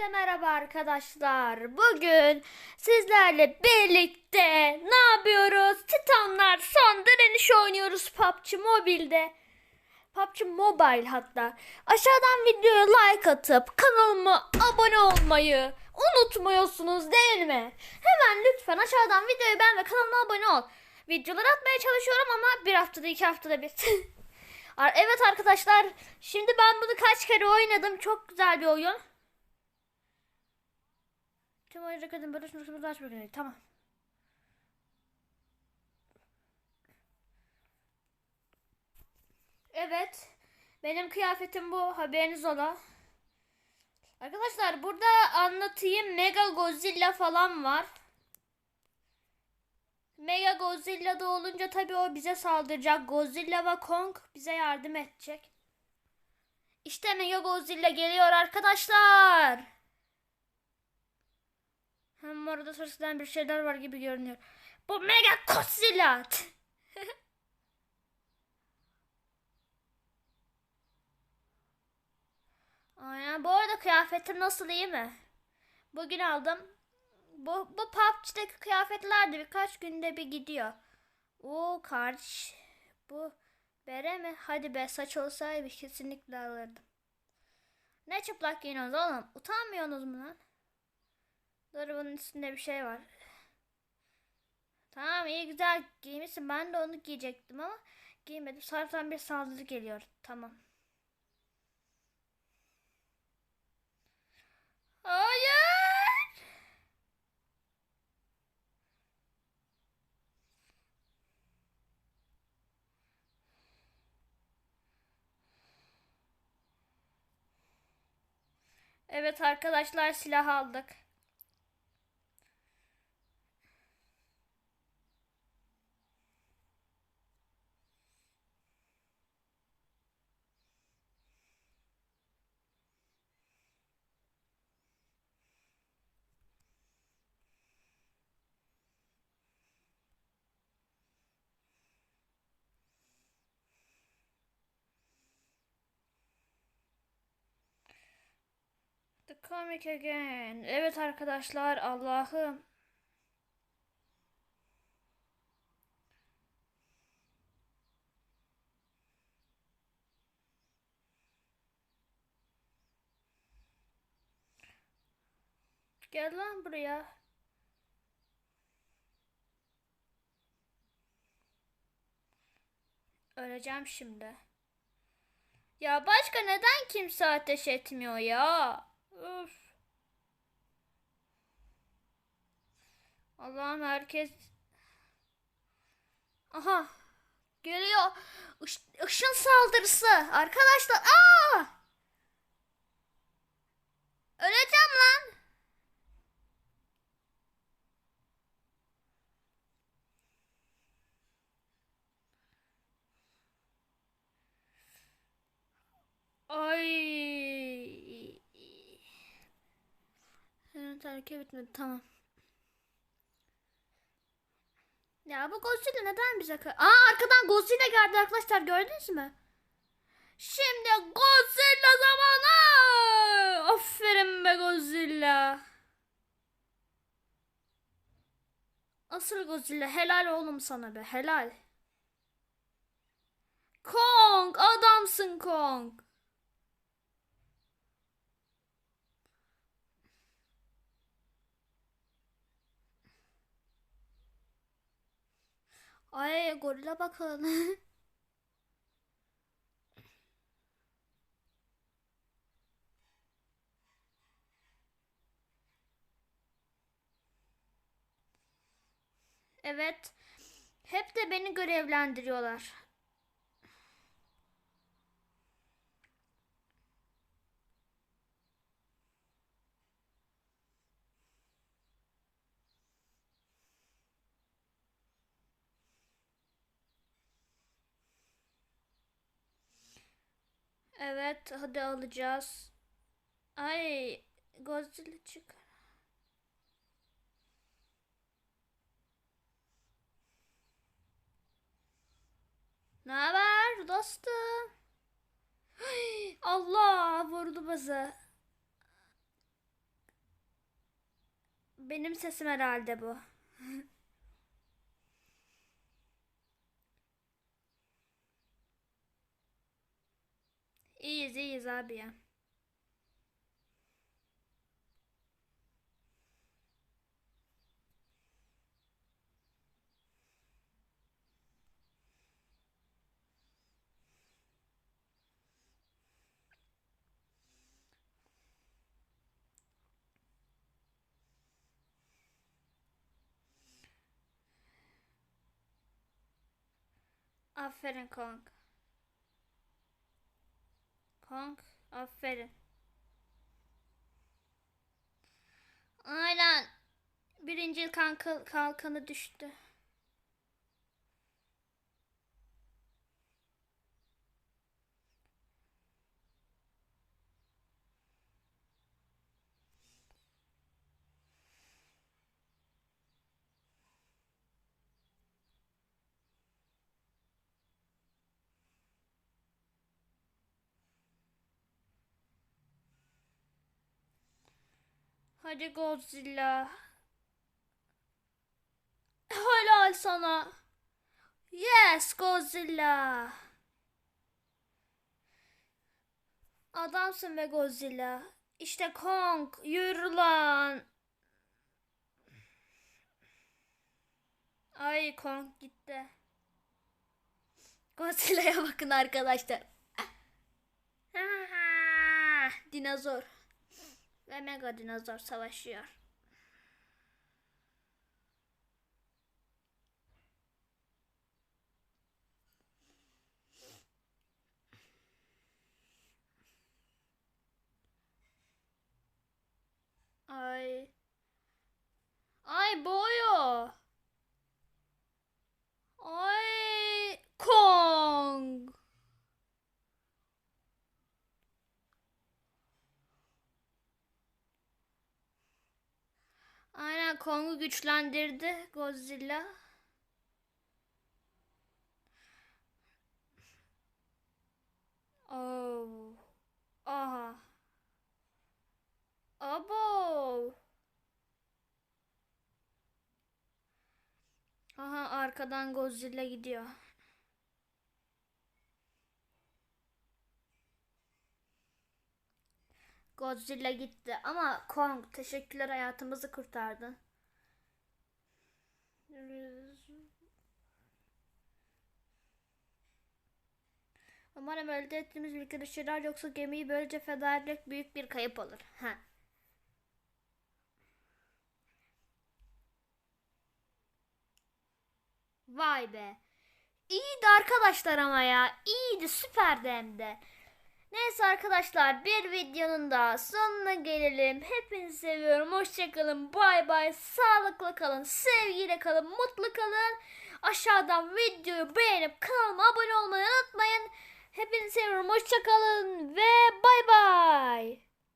Herkese merhaba arkadaşlar. Bugün sizlerle birlikte ne yapıyoruz? Titanlar son direniş oynuyoruz PUBG Mobile'de. PUBG Mobile hatta. Aşağıdan videoya like atıp kanalıma abone olmayı unutmuyorsunuz değil mi? Hemen lütfen aşağıdan videoyu beğen ve kanalıma abone ol. Videolar atmaya çalışıyorum ama bir haftada iki haftada bir. Evet arkadaşlar şimdi ben bunu kaç kere oynadım. Çok güzel bir oyun. Tüm oyuncu kadın böyle şunu aç bakayım. Tamam. Evet. Benim kıyafetim bu. Haberiniz ola. Arkadaşlar burada anlatayım. Mega Godzilla falan var. Mega Godzilla da olunca tabii o bize saldıracak. Godzilla ve Kong bize yardım edecek. İşte Mega Godzilla geliyor arkadaşlar. Hem orada sırasından bir şeyler var gibi görünüyor. Bu Mega Godzilla. Aynen. Bu arada kıyafetim nasıl iyi mi? Bugün aldım. Bu, bu PUBG'deki kıyafetler de birkaç günde bir gidiyor. Oo kardeş. Bu bere mi? Hadi be saç olsaydı kesinlikle alırdım. Ne çıplak giyiniyorsunuz oğlum? Utanmıyorsunuz mu lan? Dur üstünde bir şey var. Tamam iyi güzel giymişsin. Ben de onu giyecektim ama giymedim. Sarıdan bir saldırı geliyor. Tamam. Hayır. Evet arkadaşlar silah aldık. Comic again. Evet arkadaşlar Allah'ım. Gel lan buraya. Öleceğim şimdi. Ya başka neden kimse ateş etmiyor ya? Üf. Allah'ım herkes... Aha. Geliyor. Iş, ışın saldırısı. Arkadaşlar. Aa! Öleceğim lan. Ay. Hareket bitmedi tamam. Ya bu Godzilla neden bize Aa arkadan Godzilla geldi arkadaşlar gördünüz mü? Şimdi Godzilla zamanı. Aferin be Godzilla. Asıl Godzilla helal oğlum sana be helal. Kong adamsın Kong. Ay gorila bakın. evet. Hep de beni görevlendiriyorlar. Evet, hadi alacağız. Ay, Godzilla çık. Ne haber dostum? Ay, Allah vurdu bizi. Benim sesim herhalde bu. İyiyiz abi ya. Aferin Kong. Kong, aferin. Aynen. Birinci kalkanı düştü. Hadi Godzilla. Helal sana. Yes Godzilla. Adamsın be Godzilla. İşte Kong yürü lan. Ay Kong gitti. Godzilla'ya bakın arkadaşlar. Dinozor ve Mega Dinozor savaşıyor. Ay. Ay boyu. Ay Kong. Aynen Kong'u güçlendirdi Godzilla. Oh. Aha. Abo. Aha arkadan Godzilla gidiyor. Godzilla gitti ama Kong teşekkürler hayatımızı kurtardın. Umarım elde ettiğimiz ülke dışarılar yoksa gemiyi böylece feda etmek büyük bir kayıp olur. Ha. Vay be. İyiydi arkadaşlar ama ya. İyiydi süperdi hem de. Neyse arkadaşlar bir videonun da sonuna gelelim. Hepinizi seviyorum. Hoşçakalın. Bay bay. Sağlıklı kalın. Sevgiyle kalın. Mutlu kalın. Aşağıdan videoyu beğenip kanalıma abone olmayı unutmayın. Hepinizi seviyorum. Hoşçakalın ve bay bay.